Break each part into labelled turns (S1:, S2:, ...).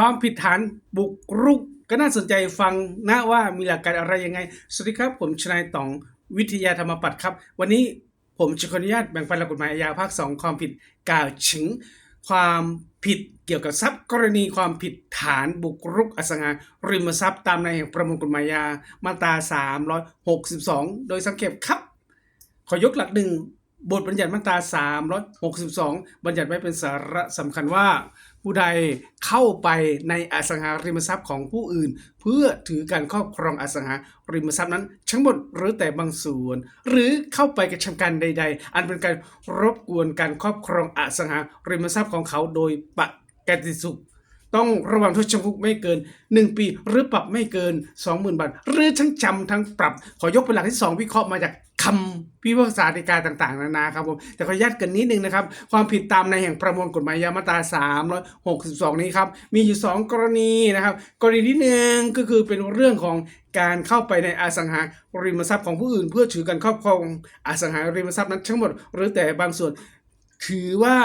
S1: ความผิดฐานบุกรุก ก็น่าสนใจฟังนะว่ามีหลักการอะไรยังไง สวัสดีครับ ผมชนายต๋องวิทยาธรรมปัตย์ครับ วันนี้ผมจะขออนุญาตแบ่งปันหลักกฎหมายอาญาภาค 2 ความผิดกล่าวถึงความผิดเกี่ยวกับทรัพย์กรณีความผิดฐานบุกรุกอสังหาริมทรัพย์ตามในแห่งประมวลกฎหมายอาญามาตรา 362 โดยสังเกตครับ ขอยกหลักหนึ่งบทบัญญัติมาตรา 362 บัญญัติไว้เป็นสาระสำคัญว่า ผู้ใดเข้าไปในอสังหาริมทรัพย์ของผู้อื่น เพื่อถือการครอบครองอสังหาริมทรัพย์นั้นทั้งหมดหรือแต่บางส่วน หรือเข้าไปกระทำการใด ๆ อันเป็นการรบกวนการครอบครองอสังหาริมทรัพย์ของเขาโดยปกติสุขต้องระวังโทษจำคุกไม่เกิน 1 ปี หรือปรับไม่เกิน 20,000 บาท หรือทั้งจำทั้งปรับ ขอยกเป็นหลักที่ 2 วิเคราะห์มาจาก คำพิพากษาฎีกาต่างๆ นานาครับผมแต่ขออนุญาตกันนิดนึงนะครับ ความผิดตามในแห่งประมวลกฎหมายยามาตรา362 นี้ครับมีอยู่ 2 กรณีนะครับ กรณีที่หนึ่งก็คือเป็นเรื่องของการเข้าไปในอสังหาริมทรัพย์ของผู้อื่น เพื่อถือการครอบครองอสังหาริมทรัพย์นั้นทั้งหมด หรือแต่บางส่วนถือว่า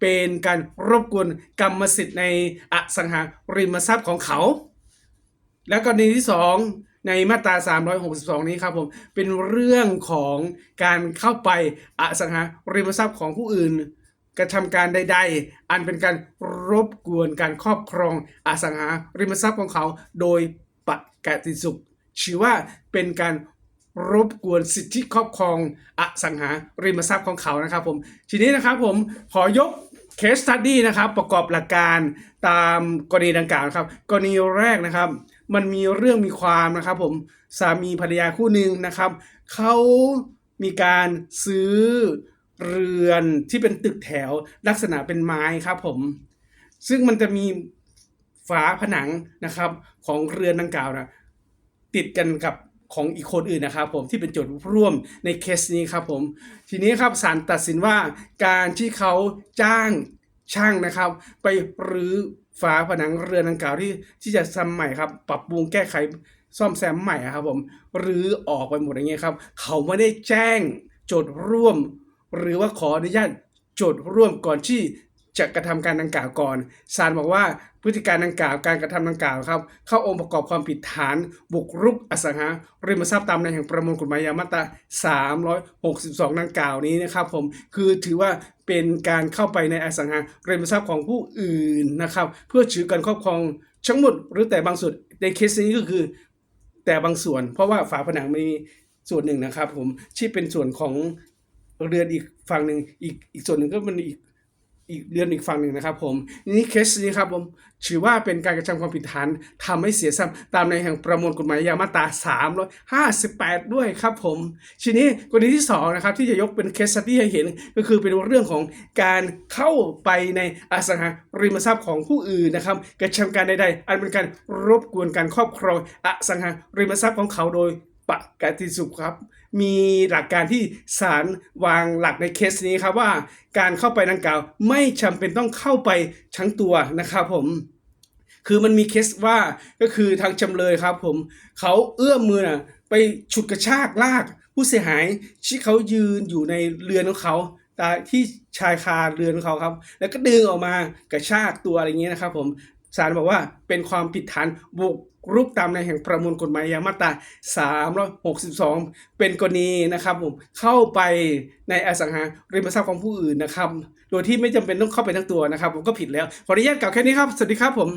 S1: เป็นการรบกวนกรรมสิทธิ์ในอสังหาริมทรัพย์ของเขา แล้วกรณีที่สอง ในมาตรา 362 นี้ครับผมเป็นเรื่องของการเข้าไปอสังหาริมทรัพย์ของผู้อื่น กระทำการใด ๆ อันเป็นการรบกวนการครอบครองอสังหาริมทรัพย์ของเขา โดยปกติสุขถือว่าเป็นการรบกวนสิทธิครอบครองอสังหาริมทรัพย์ของเขานะครับผมทีนี้นะครับผมขอยก case study นะครับประกอบหลักการตามกรณีดังกล่าวครับ กรณีแรกนะครับ มันมีเรื่องมีความนะครับผมสามีภรรยาคู่หนึ่งนะครับเขามีการซื้อเรือนที่เป็นตึกแถวลักษณะเป็นไม้ครับผม ซึ่งมันจะมีฝาผนังนะครับของเรือนดังกล่าวนะติดกันกับของอีกคนอื่นนะครับผมที่เป็นโจทย์ร่วมในเคสนี้ครับผม ทีนี้ครับศาลตัดสินว่าการที่เขาจ้าง ช่างนะครับ ไปรื้อฝาผนังเรือนดังกล่าวที่ที่จะทำใหม่ครับ ปรับปรุงแก้ไขซ่อมแซมใหม่ครับผมรื้อออกไปหมดอย่างเงี้ยครับ เขาไม่ได้แจ้งโจทย์ร่วม หรือว่าขออนุญาตโจทย์ร่วมก่อนที่ จะกระทำการดังกล่าวก่อนศาลบอกว่าพฤติการดังกล่าวการกระทำดังกล่าวครับ เข้าองค์ประกอบความผิดฐาน บุกรุกอสังหาริมทรัพย์ตามในแห่งประมวลกฎหมายยามาตรา362 ดังกล่าวนี้นะครับผมคือถือว่าเป็นการเข้าไปในอสังหาริมทรัพย์ของผู้อื่นนะครับ เพื่อถือการครอบครองทั้งหมดหรือแต่บางส่วนในเคสนี้ก็คือ แต่บางส่วน เพราะว่าฝาผนังมีส่วนหนึ่งนะครับ ผมที่เป็นส่วนของเรือนอีกฝั่งหนึ่งอีกอีกส่วนหนึ่งก็มันอีก อีกเดือนอีกฝั่งหนึ่งนะครับผมนี่เคสนี้ครับผมถือว่าเป็นการกระทำความผิดฐานทำให้เสียทรัพย์ตามในแห่งประมวลกฎหมายยามาตรา358 ด้วยครับผมทีนี้กรณีที่2นะครับที่จะยกเป็นเคสที่ให้เห็นก็คือเป็นเรื่องของการเข้าไปในอสังหาริมทรัพย์ของผู้อื่นนะครับกระทำการใดๆ อันเป็นการรบกวนการครอบครองอสังหาริมทรัพย์ของเขาโดย ปกติสุขครับ มีหลักการที่ศาลวางหลักในเคสนี้ครับว่า การเข้าไปดังกล่าวไม่จำเป็นต้องเข้าไปทั้งตัวนะครับผมคือมันมีเคสว่าก็คือทางจำเลยครับผมเขาเอื้อมมือนะไปฉุดกระชากลากผู้เสียหายที่เขายืนอยู่ในเรือนของเขาตาที่ชายคาเรือนของเขาครับ แล้วก็ดึงออกมากระชากตัวอะไรเงี้ยนะครับผม ศาลบอกว่าเป็นความผิดฐานบุกรุกตามในแห่งประมวลกฎหมายยามาตรา362 เป็นกรณีนะครับผมเข้าไปในอสังหาริมทรัพย์ของผู้อื่นนะครับ โดยที่ไม่จำเป็นต้องเข้าไปทั้งตัวนะครับ ผมก็ผิดแล้ว ขออนุญาตกล่าวแค่นี้ครับ สวัสดีครับผม